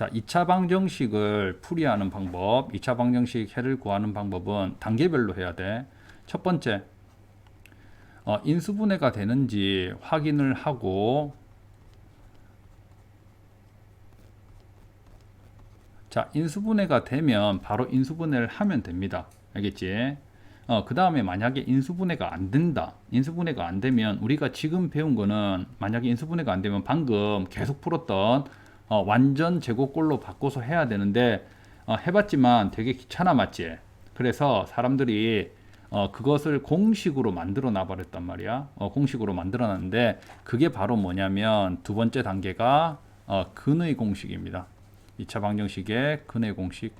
자, 2차 방정식을 풀이하는 방법, 2차 방정식 해를 구하는 방법은 단계별로 해야 돼. 첫 번째, 어, 인수분해가 되는지 확인을 하고, 자, 인수분해가 되면 바로 인수분해를 하면 됩니다. 알겠지? 어, 그 다음에 만약에 인수분해가 안 된다. 인수분해가 안 되면 우리가 지금 배운 거는 만약에 인수분해가 안 되면 방금 계속 풀었던 어, 완전 제곱꼴로 바꿔서 해야 되는데 어, 해봤지만 되게 귀찮아 맞지? 그래서 사람들이 어, 그것을 공식으로 만들어 놔버렸단 말이야. 어, 공식으로 만들어 놨는데 그게 바로 뭐냐면 두 번째 단계가 어, 근의 공식입니다. 2차 방정식의 근의 공식.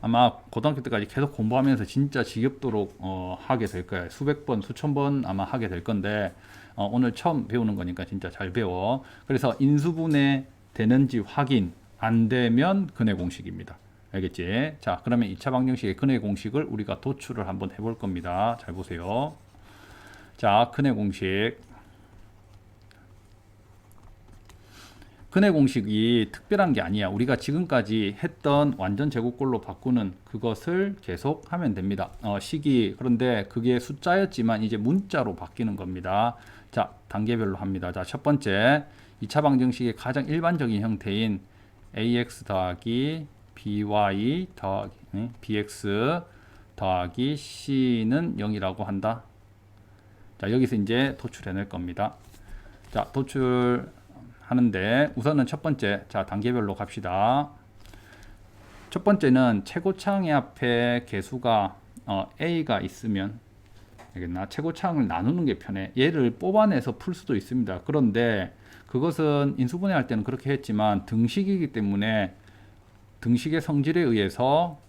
아마 고등학교 때까지 계속 공부하면서 진짜 지겹도록 어, 하게 될 거예요. 수백 번, 수천 번 아마 하게 될 건데 어, 오늘 처음 배우는 거니까 진짜 잘 배워. 그래서 인수분해 되는지 확인 안 되면 근의 공식입니다. 알겠지? 자, 그러면 2차 방정식의 근의 공식을 우리가 도출을 한번 해볼 겁니다. 잘 보세요. 자, 근의 공식. 근의 공식이 특별한 게 아니야. 우리가 지금까지 했던 완전 제곱꼴로 바꾸는 그것을 계속 하면 됩니다. 어, 식이 그런데 그게 숫자였지만 이제 문자로 바뀌는 겁니다. 자, 단계별로 합니다. 자, 첫 번째 2차 방정식의 가장 일반적인 형태인 ax 더하기 by 더하기 네? bx 더하기 c는 0이라고 한다. 자, 여기서 이제 도출해낼 겁니다. 자, 도출 하는데 우선은 첫 번째 자 단계별로 갑시다. 첫 번째는 최고창의 앞에 개수가 어, a가 있으면 알겠나 최고창을 나누는 게 편해. 얘를 뽑아내서 풀 수도 있습니다. 그런데 그것은 인수분해할 때는 그렇게 했지만 등식이기 때문에 등식의 성질에 의해서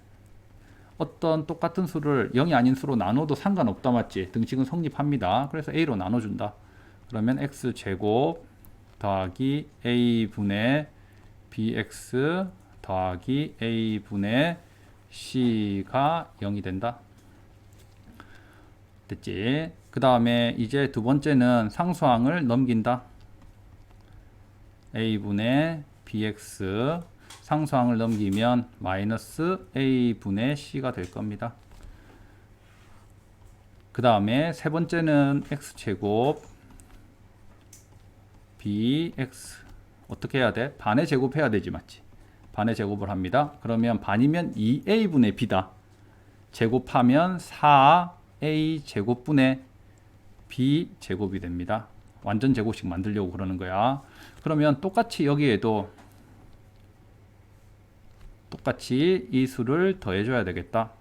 어떤 똑같은 수를 0이 아닌 수로 나눠도 상관없다 맞지? 등식은 성립합니다. 그래서 a로 나눠준다. 그러면 x 제곱 더하기 a분의 bx 더하기 a분의 c가 0이 된다. 됐지? 그 다음에 이제 두 번째는 상수항을 넘긴다. a분의 bx 상수항을 넘기면 마이너스 a분의 c가 될 겁니다. 그 다음에 세 번째는 x제곱 bx 어떻게 해야 돼? 반의 제곱해야 되지 맞지? 반의 제곱을 합니다. 그러면 반이면 2a분의 b다. 제곱하면 4a 제곱분의 b 제곱이 됩니다. 완전 제곱식 만들려고 그러는 거야. 그러면 똑같이 여기에도 똑같이 이 수를 더해줘야 되겠다.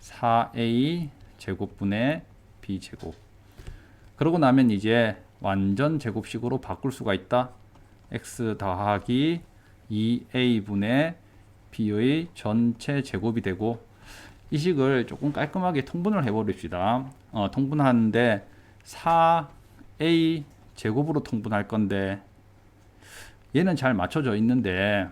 4a 제곱분의 b 제곱. 그러고 나면 이제 완전 제곱식으로 바꿀 수가 있다. x 더하기 2a분의 b의 전체 제곱이 되고 이 식을 조금 깔끔하게 통분을 해버립시다. 어, 통분하는데 4a 제곱으로 통분할 건데 얘는 잘 맞춰져 있는데?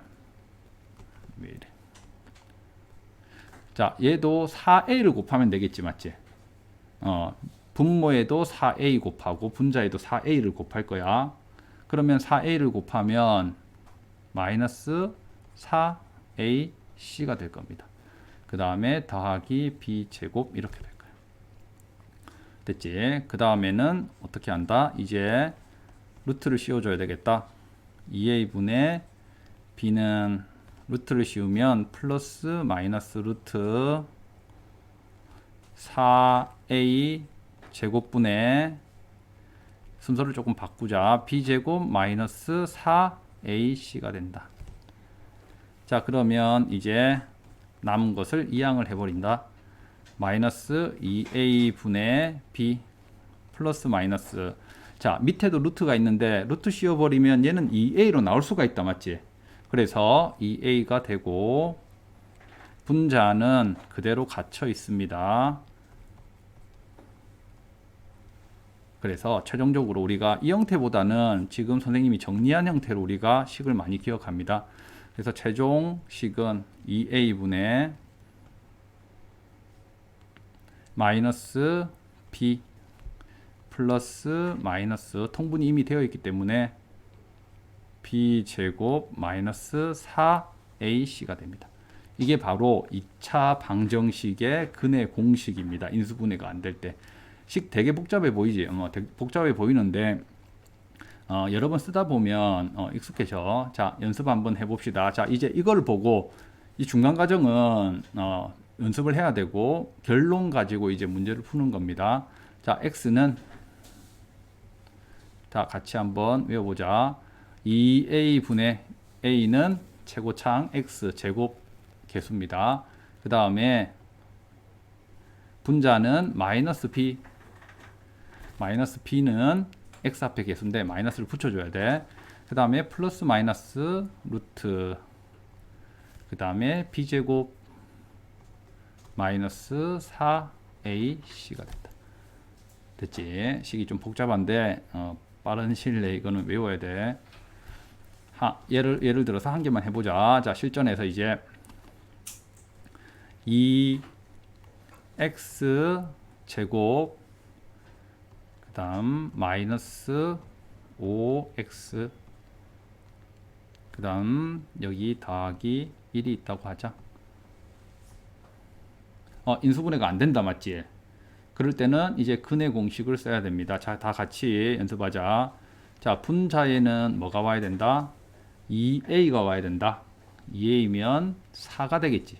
자, 얘도 4a를 곱하면 되겠지, 맞지? 어, 분모에도 4a 곱하고 분자에도 4a를 곱할 거야. 그러면 4a를 곱하면 마이너스 4ac가 될 겁니다. 그 다음에 더하기 b 제곱 이렇게 될 거예요. 됐지? 그 다음에는 어떻게 한다? 이제 루트를 씌워줘야 되겠다. 2a분의 b는 루트를 씌우면 플러스 마이너스 루트 4a 제곱분의 순서를 조금 바꾸자. b제곱 마이너스 4ac가 된다. 자 그러면 이제 남은 것을 이항을 해버린다. 마이너스 2a분의 b 플러스 마이너스 자 밑에도 루트가 있는데 루트 씌워버리면 얘는 2a로 나올 수가 있다 맞지? 그래서 2a가 되고 분자는 그대로 갇혀 있습니다. 그래서 최종적으로 우리가 이 형태보다는 지금 선생님이 정리한 형태로 우리가 식을 많이 기억합니다. 그래서 최종 식은 2a분의 마이너스 b 플러스 마이너스 통분이 이미 되어 있기 때문에 b 제곱 마이너스 4ac가 됩니다. 이게 바로 2차 방정식의 근의 공식입니다. 인수분해가 안 될 때. 식 되게 복잡해 보이지? 어, 복잡해 보이는데 어, 여러 번 쓰다 보면 어, 익숙해져. 자, 연습 한번 해봅시다. 자, 이제 이걸 보고 이 중간 과정은 어, 연습을 해야 되고 결론 가지고 이제 문제를 푸는 겁니다. 자, x는 자, 같이 한번 외워보자. 2a 분의 a는 최고창 x 제곱 개수입니다. 그 다음에 분자는 마이너스 b 마이너스 b는 x 앞에 개수인데 마이너스를 붙여줘야 돼. 그 다음에 플러스 마이너스 루트 그 다음에 b 제곱 마이너스 4ac가 됐다. 됐지? 식이 좀 복잡한데 어, 빠른 내에 이거는 외워야 돼. 하, 예를 예를 들어서 한 개만 해보자. 자 실전에서 이제 2x 제곱 그 다음 마이너스 5x 그 다음 여기 더하기 1이 있다고 하자. 어 인수분해가 안 된다 맞지? 그럴 때는 이제 근의 공식을 써야 됩니다. 자 다 같이 연습하자. 자 분자에는 뭐가 와야 된다? 2a가 와야 된다. 2a면 4가 되겠지.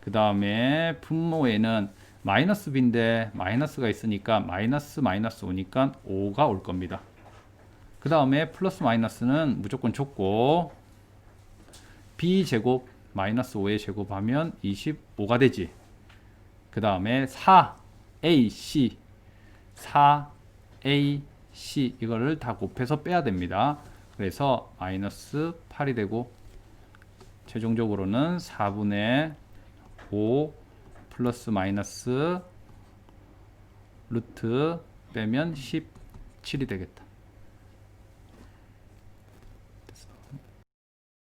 그 다음에 분모에는 마이너스 b인데 마이너스가 있으니까 마이너스 마이너스 오니까 5가 올 겁니다. 그 다음에 플러스 마이너스는 무조건 줬고 b 제곱 마이너스 5의 제곱하면 25가 되지. 그 다음에 4ac 4ac 이거를 다 곱해서 빼야 됩니다. 그래서 마이너스 8이 되고 최종적으로는 4분의 5 플러스 마이너스 루트 빼면 17이 되겠다.